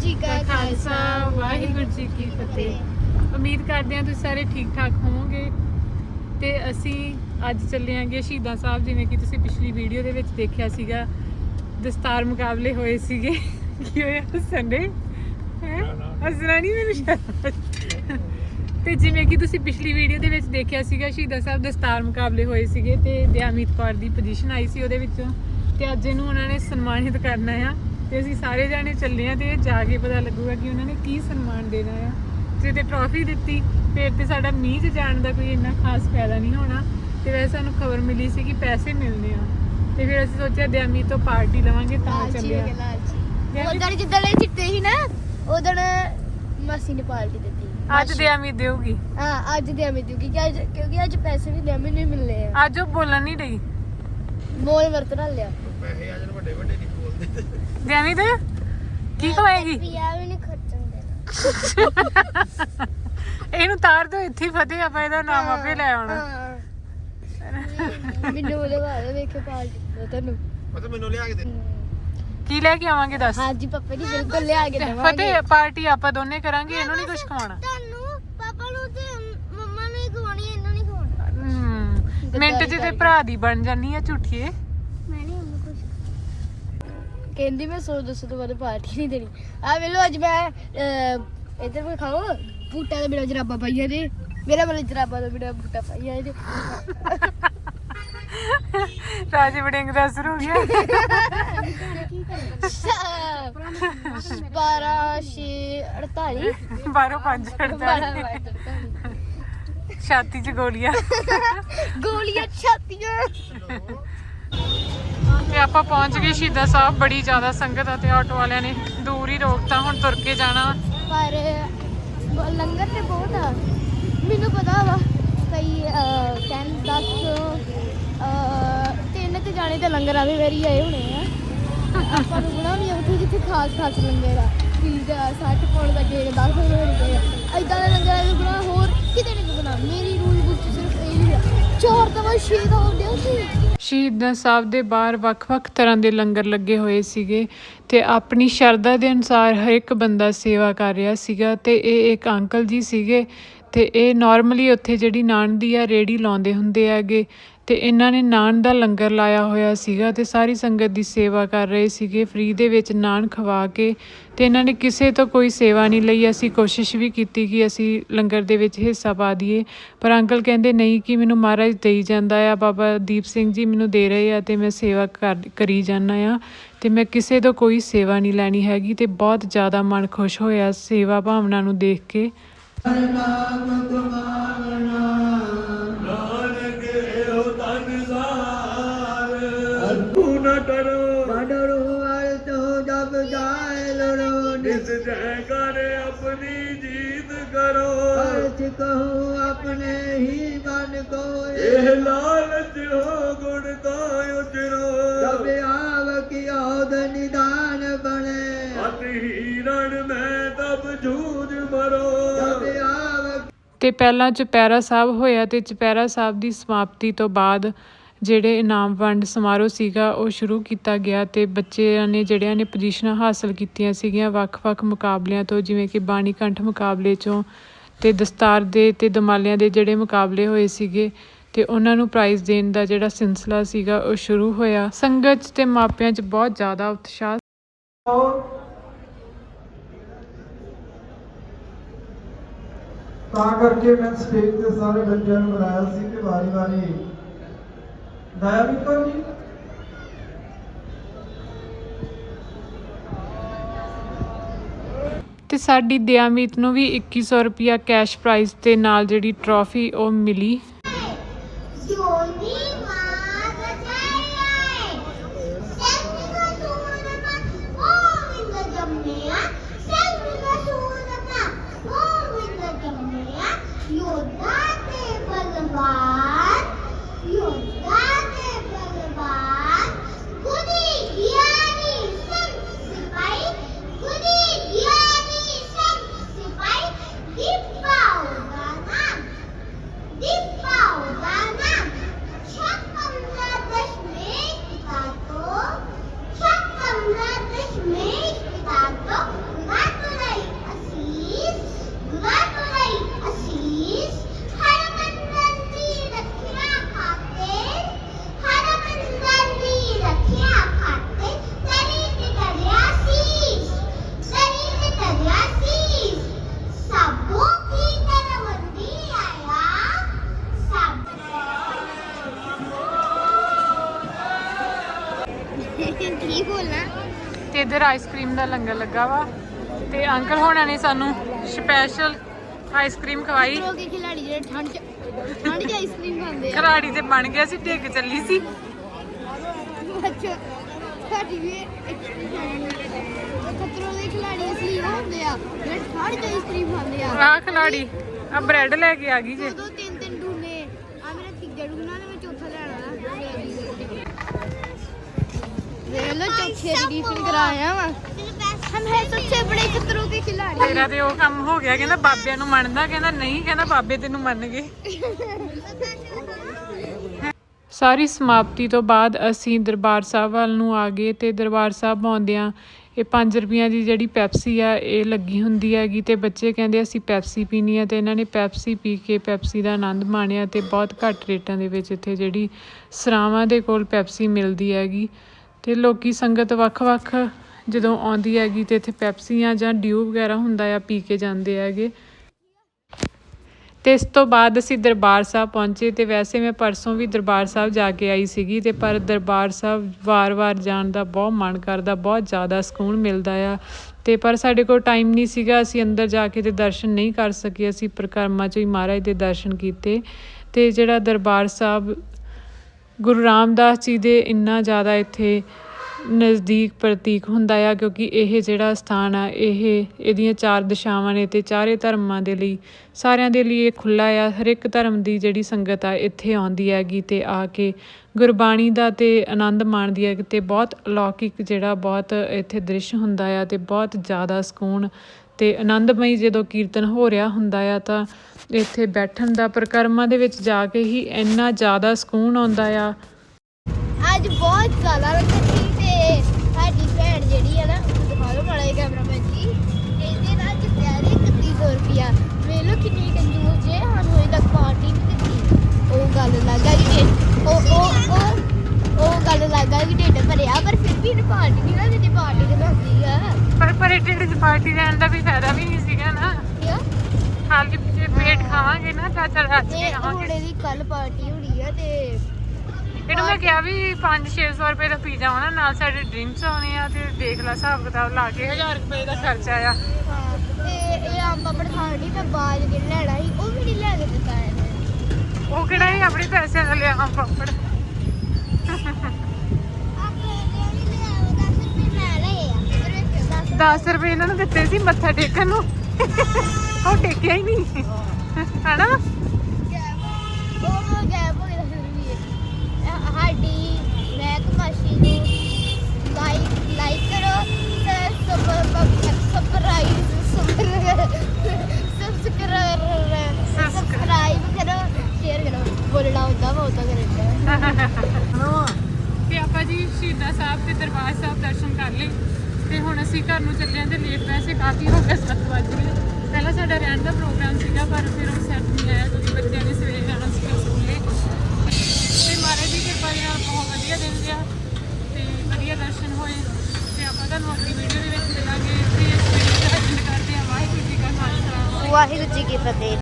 ਜੀ ਕਾ ਖਾਲਸਾ ਵਾਹਿਗੁਰੂ ਜੀ ਕੀ ਫਤਿਹ। ਉਮੀਦ ਕਰਦੇ ਹਾਂ ਤੁਸੀਂ ਸਾਰੇ ਠੀਕ ਠਾਕ ਹੋਵੋਗੇ। ਤੇ ਅਸੀਂ ਅੱਜ ਚੱਲੇ ਆਂਗੇ ਸ਼ਹੀਦਾਂ ਸਾਹਿਬ ਜਿਵੇਂ ਕਿ ਤੁਸੀਂ ਪਿਛਲੀ ਵੀਡੀਓ ਦੇ ਵਿੱਚ ਦੇਖਿਆ ਸੀਗਾ। ਦਸਤਾਰ ਮੁਕਾਬਲੇ ਹੋਏ ਸੀਗੇ। ਕੀ ਹੋਇਆ? ਸੰਡੇ ਹਸਣਾ ਨਹੀਂ ਮੈਨੂੰ ਤੇ ਜਿਵੇਂ ਕਿ ਤੁਸੀਂ ਪਿਛਲੀ ਵੀਡੀਓ ਦੇ ਵਿੱਚ ਦੇਖਿਆ ਸੀਗਾ ਸ਼ਹੀਦਾਂ ਸਾਹਿਬ ਦਸਤਾਰ ਮੁਕਾਬਲੇ ਹੋਏ ਸੀਗੇ ਤੇ ਦਿਆਮੀਤ ਕੌਰ ਦੀ ਪੋਜੀਸ਼ਨ ਆਈ ਸੀ ਉਹਦੇ ਵਿੱਚੋਂ। ਤੇ ਅੱਜ ਇਹਨੂੰ ਉਹਨਾਂ ਨੇ ਸਨਮਾਨਿਤ ਕਰਨਾ ਆ। ਤੇ ਅਸੀਂ ਸਾਰੇ ਜਾਣੇ ਚੱਲੇ ਆ ਤੇ ਇਹ ਜਾ ਕੇ ਪਤਾ ਲੱਗੂਗਾ ਕਿ ਉਹਨਾਂ ਨੇ ਕੀ ਸਨਮਾਨ ਦੇਣਾ ਆ। ਜੇ ਤੇ ਟਰੋਫੀ ਦਿੱਤੀ ਫਿਰ ਤੇ ਸਾਡਾ ਮੀਂਹ 'ਚ ਜਾਣ ਦਾ ਕੋਈ ਇੰਨਾ ਖਾਸ ਫਾਇਦਾ ਨਹੀਂ ਹੋਣਾ। ਤੇ ਵੈਸੇ ਸਾਨੂੰ ਖਬਰ ਮਿਲੀ ਸੀ ਕਿ ਪੈਸੇ ਮਿਲਨੇ ਆ। ਤੇ ਫਿਰ ਅਸੀਂ ਸੋਚਿਆ ਦਿਆਮੀਤ ਤੋਂ ਪਾਰਟੀ ਲਵਾਂਗੇ ਤਾਂ ਚੱਲੇ ਆ ਉਦੋਂ ਜਿੱਦਾਂ ਇਹ ਚਿੱਟੇ ਸੀ ਨਾ ਉਦੋਂ ਮਾਸੀ ਨੇ ਪਾਰਟੀ ਦਿੱਤੀ। ਅੱਜ ਦਿਆਮੀਤ ਦੇਊਗੀ। ਹਾਂ ਅੱਜ ਦੇ ਅਮਿਤ ਕਿਉਂਕਿ ਅੱਜ ਕਿਉਂਕਿ ਅੱਜ ਪੈਸੇ ਵੀ ਦੇ ਮੈਨੂੰ ਮਿਲਨੇ ਆ। ਅੱਜ ਉਹ ਬੋਲਣ ਨਹੀਂ ਡਈ। ਮੋਲ ਵਰਤਣਾ ਲਿਆ। ਪੈਸੇ ਆ ਜਨ ਵੱਡੇ ਵੱਡੇ ਨਹੀਂ ਬੋਲਦੇ ਦਿਆਮੀਤ ਕੀ ਖਵਾਏਗੀ? ਪਿਆ ਵੀ ਨਹੀਂ ਖਰਚਣ ਦੇਣਾ। ਇਹਨੂੰ ਤਾਰ ਦਿਓ ਇੱਥੇ ਹੀ ਫਤਿਹ ਆਪਾਂ ਇਹਦਾ ਨਾਮ ਆਪੇ ਲੈ ਆਉਣਾ। ਹਾਂ। ਮੈਨੂੰ ਉਹਦੇ ਬਾਅਦ ਵੇਖੇ ਪਾਰਟੀ ਦਾ ਤੁਹਾਨੂੰ ਮਤਲਬ ਮੈਨੂੰ ਲਿਆ ਕੇ ਦੇ। ਕੀ ਲੈ ਕੇ ਆਵਾਂਗੇ ਦੱਸ? ਹਾਂਜੀ ਪਾਪਾ ਜੀ ਬਿਲਕੁਲ ਲਿਆ ਕੇ ਦੇਵਾਂਗੇ। ਫਤਿਹ ਪਾਰਟੀ ਆਪਾਂ ਦੋਨੇ ਕਰਾਂਗੇ ਇਹਨੂੰ ਨਹੀਂ ਕੁਝ ਖਵਾਉਣਾ। ਤੁਹਾਨੂੰ ਪਾਪਾ ਨੂੰ ਤੇ ਮੰਮਾ ਨੂੰ ਹੀ ਖਵਾਉਣੀ ਇਹਨੂੰ ਨਹੀਂ ਖਵਾਉਣਾ। ਹਮ, ਮਿੰਟ 'ਚ ਤੇ ਭਰਾ ਦੀ ਬਣ ਜਾਨੀ ਆ ਝੂਠੀਏ। ਕਹਿੰਦੀ ਮੈਂ ਸੋ ਦੱਸੋ ਤੋਂ ਬਾਅਦ ਪਾਰਟੀ ਨਹੀਂ ਦੇਣੀ। ਆ ਵੇਲੋ ਅੱਜ ਮੈਂ ਅਹ, ਇੱਧਰ ਮੈਂ ਖਾਓ ਬੂਟਾ ਦੇ ਬਿਨਾ ਜਰਾਬਾ ਪਾਈਆਂ ਨੇ। ਮੇਰਾ ਮਤਲਬ ਜਰਾਬਾ ਤੋਂ ਬਿਨਾ ਬੂਟਾ ਪਾਈਆਂ ਨੇ। ਰਾਜੇ ਵੜਿੰਗ ਦਾ ਅਸਰ ਹੋ ਗਿਆ। 12 ਛੇ 48 ਬਾਹਰੋਂ ਪੰਜ ਛੱਡਦਾ ਛਾਤੀ 'ਚ ਗੋਲੀਆਂ। ਗੋਲੀਆਂ ਛਾਤੀਆਂ। ਤੇ ਆਪਾਂ ਪਹੁੰਚ ਗਏ ਸ਼ਹੀਦਾਂ ਸਾਹਿਬ ਬੜੀ ਜ਼ਿਆਦਾ ਸੰਗਤ ਆ ਤੇ ਆਟੋ ਵਾਲਿਆਂ ਨੇ ਦੂਰ ਹੀ ਰੋਕਤਾ ਹੁਣ ਤੁਰ ਕੇ ਜਾਣਾ ਪਰ ਲੰਗਰ ਤੇ ਬਹੁਤ ਆ। ਮੈਨੂੰ ਪਤਾ ਵਾ ਕਈ ਅਹ, ਕਹਿਣ 10 ਤਿੰਨ ਤੇ ਜਾਣੇ ਤੇ ਲੰਗਰ ਆਵੇ ਵਾਰੀ ਆਏ ਹੋਣੇ ਆ। ਆਪਾਂ ਨੂੰ ਬਣਾ ਨਹੀਂ ਉੱਥੇ ਜਿੱਥੇ ਖਾਸ ਖਾਸ ਲੰਗਰ ਆ। ਕੀ ਦਾ 60 ਪੌਂਡ ਦਾ ਕੇਕ 10 ਰੁਪਏ ਐਦਾਂ ਦਾ ਲੰਗਰ ਆਵੇ ਬਣਾ ਹੋਰ ਕਿਤੇ ਨਹੀਂ ਬਣਾ ਮੇਰੀ ਰੂਲ ਬੁੱਕ ਸਿਰਫ ਇਹ ਹੀ ਆ। ਚਾਰ ਤਾਂ ਮੈਂ ਛੇ ਦਾ ਹੁੰਦੇ ਸੀ ਸ਼ਹੀਦਾਂ ਸਾਹਿਬ ਦੇ ਬਾਹਰ ਵੱਖ-ਵੱਖ ਤਰ੍ਹਾਂ ਦੇ ਲੰਗਰ ਲੱਗੇ ਹੋਏ ਸੀਗੇ ਤੇ ਆਪਣੀ ਸ਼ਰਧਾ ਦੇ ਅਨੁਸਾਰ ਹਰ ਇੱਕ ਬੰਦਾ ਸੇਵਾ ਕਰ ਰਿਹਾ ਸੀਗਾ ਤੇ ਇਹ ਇੱਕ ਅੰਕਲ ਜੀ ਸੀਗੇ ਤੇ ਇਹ ਨਾਰਮਲੀ ਉੱਥੇ ਜਿਹੜੀ ਨਾਨ ਦੀ ਆ, ਰੇੜੀ ਲਾਉਂਦੇ ਹੁੰਦੇ ਹੈਗੇ ਤੇ ਇਹਨਾਂ ਨੇ ਨਾਨ ਦਾ ਲੰਗਰ ਲਾਇਆ ਹੋਇਆ ਸੀਗਾ ਤੇ ਸਾਰੀ ਸੰਗਤ ਦੀ ਸੇਵਾ ਕਰ ਰਹੇ ਸੀਗੇ, ਫ੍ਰੀ ਦੇ ਵਿੱਚ ਨਾਨ ਖਵਾ ਕੇ ਤੇ ਇਹਨਾਂ ਨੇ ਕਿਸੇ ਤੋਂ ਕੋਈ ਸੇਵਾ ਨਹੀਂ ਲਈ। ਅਸੀਂ ਕੋਸ਼ਿਸ਼ ਵੀ ਕੀਤੀ ਕਿ ਅਸੀਂ ਲੰਗਰ ਦੇ ਵਿੱਚ ਹਿੱਸਾ ਪਾ ਦਈਏ, ਪਰ ਅੰਕਲ ਕਹਿੰਦੇ, ਨਹੀਂ ਕਿ ਮੈਨੂੰ ਮਹਾਰਾਜ ਦੇਈ ਜਾਂਦਾ ਆ, ਬਾਬਾ ਦੀਪ ਸਿੰਘ ਜੀ ਮੈਨੂੰ ਦੇ ਰਹੇ ਆ ਤੇ ਮੈਂ ਸੇਵਾ ਕਰ, ਕਰੀ ਜਾਂਦਾ ਆ ਤੇ ਮੈਂ ਕਿਸੇ ਤੋਂ ਕੋਈ ਸੇਵਾ ਨਹੀਂ ਲੈਣੀ ਹੈਗੀ ਤੇ ਬਹੁਤ ਜ਼ਿਆਦਾ ਮਨ ਖੁਸ਼ ਹੋਇਆ ਸੇਵਾ ਭਾਵਨਾ ਨੂੰ ਦੇਖ ਕੇ। ਨਾਨਕ ਤੋ ਜਬ ਜਾਏ ਲੜੋ ਨਿਸ ਕਰ ਆਪਣੀ ਜੀਤ ਕਰੋ। ਅਰਥ ਕਹੋ ਆਪਣੇ ਹੀ ਮਨ ਕੋ। ਇਹ ਲਾਲਚ ਹੋ ਗੁਣ ਕੋ ਉਜਰੋ ਜਬ ਆਵ ਕੀ ਔਦ ਨਿਦਾਨ ਬਣੇ। ਅਤਿ ਹੀਰਣ ਮੈਂ ਤਬ ਜੂਝ ਮਰੋ। ਜਬ ਆਵ ਤੇ ਪਹਿਲਾਂ ਚੁਪਹਿਰਾ ਸਾਹਿਬ ਹੋਇਆ ਤੇ ਚੁਪਹਿਰਾ ਸਾਹਿਬ ਦੀ ਸਮਾਪਤੀ ਤੋਂ ਬਾਅਦ ਜਿਹੜੇ ਇਨਾਮ ਵੰਡ ਸਮਾਰੋਹ ਸੀਗਾ, ਉਹ ਸ਼ੁਰੂ ਕੀਤਾ ਗਿਆ ਅਤੇ ਬੱਚਿਆਂ ਨੇ ਜਿਹੜਿਆਂ ਨੇ ਪੁਜੀਸ਼ਨਾਂ ਹਾਸਲ ਕੀਤੀਆਂ ਸੀਗੀਆਂ ਵੱਖ-ਵੱਖ ਮੁਕਾਬਲਿਆਂ ਤੋਂ, ਜਿਵੇਂ ਕਿ ਬਾਣੀ ਕੰਠ ਮੁਕਾਬਲੇ ਚੋਂ ਅਤੇ ਦਸਤਾਰ ਦੇ ਅਤੇ ਦਮਾਲਿਆਂ ਦੇ ਜਿਹੜੇ ਮੁਕਾਬਲੇ ਹੋਏ ਸੀਗੇ ਅਤੇ ਉਹਨਾਂ ਨੂੰ ਪ੍ਰਾਈਜ਼ ਦੇਣ ਦਾ ਜਿਹੜਾ ਸਿਲਸਿਲਾ ਸੀਗਾ, ਉਹ ਸ਼ੁਰੂ ਹੋਇਆ। ਸੰਗਤ 'ਚ ਤੇ ਮਾਪਿਆਂ 'ਚ ਬਹੁਤ ਜ਼ਿਆਦਾ ਉਤਸ਼ਾਹ ਤਾਂ ਕਰਕੇ ਮੈਂ ਸਟੇਜ ਤੇ ਸਾਰੇ ਬੱਚਿਆਂ ਨੂੰ ਬੁਲਾਇਆ ਸੀ ਕਿ ਵਾਰੀ ਵਾਰੀ ਦਇਆ ਮਿੱਤਰ ਜੀ ਤੇ ਸਾਡੀ ਦਿਆਮੀਤ ਨੂੰ ਵੀ 2100 ਰੁਪਿਆ ਕੈਸ਼ ਪ੍ਰਾਈਜ਼ ਦੇ ਨਾਲ ਜਿਹੜੀ ਟਰੋਫੀ ਉਹ ਮਿਲੀ। ਆਈਸਕ੍ਰੀਮ ਦਾ ਲੰਗਰ ਲੱਗਾ ਵਾ। ਤੇ ਅੰਕਲ ਹੋਣਾ ਨੇ ਸਾਨੂੰ ਸਪੈਸ਼ਲ ਆਈਸਕ੍ਰੀਮ ਖਵਾਈ। ਇਹ ਖਿਲਾੜੀ ਜਿਹੜੇ ਠੰਡ ਚ ਠੰਡ ਚ ਆਈਸਕ੍ਰੀਮ ਖਾਂਦੇ ਆ। ਖਰਾੜੀ ਤੇ ਬਣ ਗਿਆ ਸੀ ਡਿੱਗ ਚੱਲੀ ਸੀ। ਅੱਛਾ ਸਾਡੀ ਵੀ ਖਤਰੋਂ ਦੇ ਖਿਲਾੜੀ ਅਸਲੀ ਹੁੰਦੇ ਆ ਜਿਹੜੇ ਠੰਡ ਚ ਆਈਸਕ੍ਰੀਮ ਖਾਂਦੇ ਆ। ਆਹ ਖਿਲਾੜੀ ਆ ਬ੍ਰੈਡ ਲੈ ਕੇ ਆ ਗਈ ਜੇ। ਲੋ ਚੌਥੇ ਦੀ ਡੀਫਿਲ ਕਰਾਇਆ ਵਾ। ਹਮ ਹੈ ਸੱਚੇ ਬੜੇ ਖਤਰੋਂ ਕੇ ਖਿਲਾੜੀ। ਤੇਰਾ ਤੇ ਉਹ ਕੰਮ ਹੋ ਗਿਆ ਕਹਿੰਦਾ ਬਾਬਿਆਂ ਨੂੰ ਮੰਨਦਾ ਕਹਿੰਦਾ ਨਹੀਂ ਕਹਿੰਦਾ ਬਾਬੇ ਤੈਨੂੰ ਮੰਨ ਗਏ ਸਾਰੀ ਸਮਾਪਤੀ ਤੋਂ ਬਾਅਦ ਅਸੀਂ ਦਰਬਾਰ ਸਾਹਿਬ ਵੱਲ ਨੂੰ ਆ ਗਏ ਤੇ ਦਰਬਾਰ ਸਾਹਿਬ ਆਉਂਦਿਆਂ ਇਹ 5 ਰੁਪਈਆਂ ਦੀ ਜਿਹੜੀ ਪੈਪਸੀ ਆ ਇਹ ਲੱਗੀ ਹੁੰਦੀ ਹੈਗੀ ਤੇ ਬੱਚੇ ਕਹਿੰਦੇ ਅਸੀਂ ਪੈਪਸੀ ਪੀਣੀ ਆ ਤੇ ਇਹਨਾਂ ਨੇ ਪੈਪਸੀ ਪੀ ਕੇ ਪੈਪਸੀ ਦਾ ਆਨੰਦ ਮਾਣਿਆ ਤੇ ਬਹੁਤ ਘੱਟ ਰੇਟਾਂ ਦੇ ਵਿੱਚ ਇੱਥੇ ਜਿਹੜੀ ਸਰਾਵਾਂ ਦੇ ਕੋਲ ਪੈਪਸੀ ਮਿਲਦੀ ਹੈਗੀ। ਤੇ ਲੋਕੀ ਸੰਗਤ ਵੱਖ-ਵੱਖ ਜਦੋਂ ਆਉਂਦੀ ਹੈਗੀ ਤੇ ਇੱਥੇ ਪੈਪਸੀਆਂ ਜਾਂ ਡਿਊ ਵਗੈਰਾ ਹੁੰਦਾ ਆ, ਪੀ ਕੇ ਜਾਂਦੇ ਹੈਗੇ। ਤੇ ਇਸ ਤੋਂ ਬਾਅਦ ਅਸੀਂ ਦਰਬਾਰ ਸਾਹਿਬ ਪਹੁੰਚੇ ਤੇ ਵੈਸੇ ਮੈਂ ਪਰਸੋਂ ਵੀ ਦਰਬਾਰ ਸਾਹਿਬ ਜਾ ਕੇ ਆਈ ਸੀਗੀ ਤੇ ਪਰ ਦਰਬਾਰ ਸਾਹਿਬ ਵਾਰ-ਵਾਰ ਜਾਣ ਦਾ ਬਹੁਤ ਮਨ ਕਰਦਾ, ਬਹੁਤ ਜ਼ਿਆਦਾ ਸਕੂਨ ਮਿਲਦਾ ਆ। ਤੇ ਪਰ ਸਾਡੇ ਕੋਲ ਟਾਈਮ ਨਹੀਂ ਸੀਗਾ, ਅਸੀਂ ਅੰਦਰ ਜਾ ਕੇ ਤੇ ਦਰਸ਼ਨ ਨਹੀਂ ਕਰ ਸਕੇ, ਅਸੀਂ ਪ੍ਰਕਰਮਾ ਚ ਹੀ ਮਹਾਰਾਜ ਦੇ ਦਰਸ਼ਨ ਕੀਤੇ। ਤੇ ਜਿਹੜਾ ਦਰਬਾਰ ਸਾਹਿਬ ਗੁਰੂ ਰਾਮਦਾਸ ਜੀ ਦੇ ਇੰਨਾ ਜ਼ਿਆਦਾ ਇੱਥੇ ਨਜ਼ਦੀਕ ਪ੍ਰਤੀਕ ਹੁੰਦਾ ਆ, ਕਿਉਂਕਿ ਇਹ ਜਿਹੜਾ ਸਥਾਨ ਆ, ਇਹ ਇਹਦੀਆਂ ਚਾਰ ਦਿਸ਼ਾਵਾਂ ਨੇ ਅਤੇ ਚਾਰੇ ਧਰਮਾਂ ਦੇ ਲਈ, ਸਾਰਿਆਂ ਦੇ ਲਈ ਇਹ ਖੁੱਲ੍ਹਾ ਆ। ਹਰ ਇੱਕ ਧਰਮ ਦੀ ਜਿਹੜੀ ਸੰਗਤ ਆ, ਇੱਥੇ ਆਉਂਦੀ ਹੈਗੀ ਅਤੇ ਆ ਕੇ ਗੁਰਬਾਣੀ ਦਾ ਅਤੇ ਆਨੰਦ ਮਾਣਦੀ ਹੈ ਅਤੇ ਬਹੁਤ ਅਲੌਕਿਕ ਜਿਹੜਾ ਬਹੁਤ ਇੱਥੇ ਦ੍ਰਿਸ਼ ਹੁੰਦਾ ਆ ਅਤੇ ਬਹੁਤ ਜ਼ਿਆਦਾ ਸਕੂਨ ਤੇ ਆਨੰਦਮਈ ਜਦੋਂ ਕੀਰਤਨ ਹੋ ਰਿਹਾ ਹੁੰਦਾ ਆ ਤਾਂ ਇੱਥੇ ਬੈਠਣ ਦਾ ਪ੍ਰਕਰਮਾਂ ਦੇ ਵਿੱਚ ਜਾ ਕੇ ਹੀ ਇੰਨਾ ਜ਼ਿਆਦਾ ਸਕੂਨ ਆਉਂਦਾ ਆ। ਅੱਜ ਬਹੁਤ ਜ਼ਿਆਦਾ ਰੱਖੀ ਤੇ ਸਾਡੀ ਭੈਣ ਜਿਹੜੀ ਆ ਨਾ ਦਿਖਾ ਲਓ ਮਾੜਾ ਜਿਹਾ ਕੈਮਰਾਮੈਨ ਜੀ। ਇਹਦੇ ਨਾਲ ਅੱਜ ਪਿਆਰੇ 3100 ਰੁਪਿਆ ਵੇਖ ਲਓ ਕਿੰਨੀ ਕੰਜੂਸ ਜੇ ਸਾਨੂੰ ਇਹ ਤੱਕ ਪਾਰਟੀ ਨਹੀਂ ਦਿੱਤੀ। ਉਹ ਗੱਲ ਲੱਗਾ ਕਿ ਢਿੱਡ- ਉਹ ਉਹ ਉਹ ਉਹ ਗੱਲ ਲੱਗਾ ਕਿ ਢਿੱਡ ਭਰਿਆ ਪਰ ਫਿਰ ਵੀ ਇਹਨੇ ਪਾਰਟੀ ਨਹੀਂ ਨਾ ਦਿੱਤੀ ਪਾਰਟੀ ਤੇ ਦੱਸਦੀ ਆ ਪਰ ਪਰੇ ਢਿੱਡ 'ਚ ਪਾਰਟੀ ਰਹਿਣ ਦਾ ਵੀ ਫਾਇਦਾ ਵੀ ਨਹੀਂ ਸੀਗਾ ਨਾ। ਕਿਆ ਖਾਲੀ ਪਿੱਛੇ ਪੇਟ ਖਾਵਾਂਗੇ ਨਾ ਤਾਂ ਚੱਲ ਰੱਜ ਤੇ ਕੇ ਹੁਣ ਖਾਵਾਂਗੇ ਇਹਦੀ ਕੱਲ ਪਾਰਟੀ ਹੋਣੀ ਆ ਤੇ ਇਹਨੂੰ ਮੈਂ ਕਿਹਾ ਵੀ 5-600 ਰੁਪਏ ਦਾ ਪੀਜ਼ਾ ਆਉਣਾ ਨਾਲ ਸਾਡੇ ਡਰਿੰਕਸ ਆਉਣੇ ਆ ਤੇ ਦੇਖ ਲੈ ਹਿਸਾਬ ਕਿਤਾਬ ਲਾ ਕੇ 1000 ਰੁਪਏ ਦਾ ਖਰਚਾ ਆ ਹਾਂ ਤੇ ਇਹ ਆਮ ਪਾਪੜ ਖਾਣ ਦੀ ਮੈਂ ਬਾਜ ਕੇ ਲੈਣਾ ਸੀ ਉਹ ਵੀ ਨਹੀਂ ਲੈ ਕੇ ਦਿੱਤਾ ਇਹਨੇ। ਉਹ ਕਿਹੜਾ ਹੀ ਆਪਣੇ ਪੈਸਿਆਂ ਦਾ ਲਿਆ ਪਾਪੜ ਆਪਣੇ ਜਿਹੜੀ ਲਿਆ ਉਹ 10 ਰੁਪਏ ਮੈਂ ਲਏ ਆ ਇਧਰ ਵੇਖੋ 10 ਰੁਪਏ ਇਹਨਾਂ ਨੂੰ ਦਿੱਤੇ ਸੀ ਮੱਥਾ ਟੇਕਣ ਨੂੰ। ਉਹ ਟੇਕਿਆ ਹੀ ਨਹੀਂ। ਹਨਾ? ਗੈਪ ਹੋ। ਗਿਆ ਸਾਡੀ ਮੈਂ ਕਮਾਸ਼ੀ ਨੂੰ ਲਾਈਕ ਲਾਈਕ ਕਰੋ ਸਬਸਕ੍ਰਾਈਬ ਸਬਸਕ੍ਰਾਈਬ ਕਰੋ ਸ਼ੇਅਰ ਕਰੋ ਬੋਲਣਾ ਹੁੰਦਾ ਵਾ ਉਦਾਂ ਕਰਦਾ ਤੇ ਆਪਾਂ ਜੀ ਸ਼ਹੀਦਾਂ ਸਾਹਿਬ ਤੇ ਦਰਬਾਰ ਸਾਹਿਬ ਦਰਸ਼ਨ ਕਰ ਲਏ ਤੇ ਹੁਣ ਅਸੀਂ ਘਰ ਨੂੰ ਚੱਲੇ ਆਂ ਤੇ ਲੇਟ ਵੈਸੇ ਕਾਫੀ ਹੋ ਗਿਆ 7 ਵਜੇ ਪਹਿਲਾਂ ਸਾਡਾ ਰਹਿਣ ਦਾ ਪ੍ਰੋਗਰਾਮ ਸੀਗਾ ਪਰ ਫਿਰ ਉਹ ਸੈੱਟ ਨਹੀਂ ਆਇਆ ਕਿਉਂਕਿ ਬੱਚਿਆਂ ਨੇ ਸਵੇਰੇ ਜਾਣਾ ਸੀਗਾ ਸਕੂਲੇ। ਤੇ ਮਹਾਰਾਜ ਦੀ ਕਿਰਪਾ ਦੇ ਨਾਲ ਬਹੁਤ ਵਧੀਆ ਦਿਨ ਰਿਹਾ ਤੇ ਵਧੀਆ ਦਰਸ਼ਨ ਹੋਏ। ਤੇ ਆਪਾਂ ਤੁਹਾਨੂੰ ਆਪਣੀ ਵੀਡੀਓ ਦੇ ਵਿੱਚ ਮਿਲਾਂਗੇ ਤੇ ਇਸ ਵੀਡੀਓ ਦਾ ਕਰਦੇ ਹਾਂ ਵਾਹਿਗੁਰੂ ਜੀ ਕਾ ਖਾਲਸਾ। ਵਾਹਿਗੁਰੂ ਜੀ ਕੀ ਫਤਿਹ।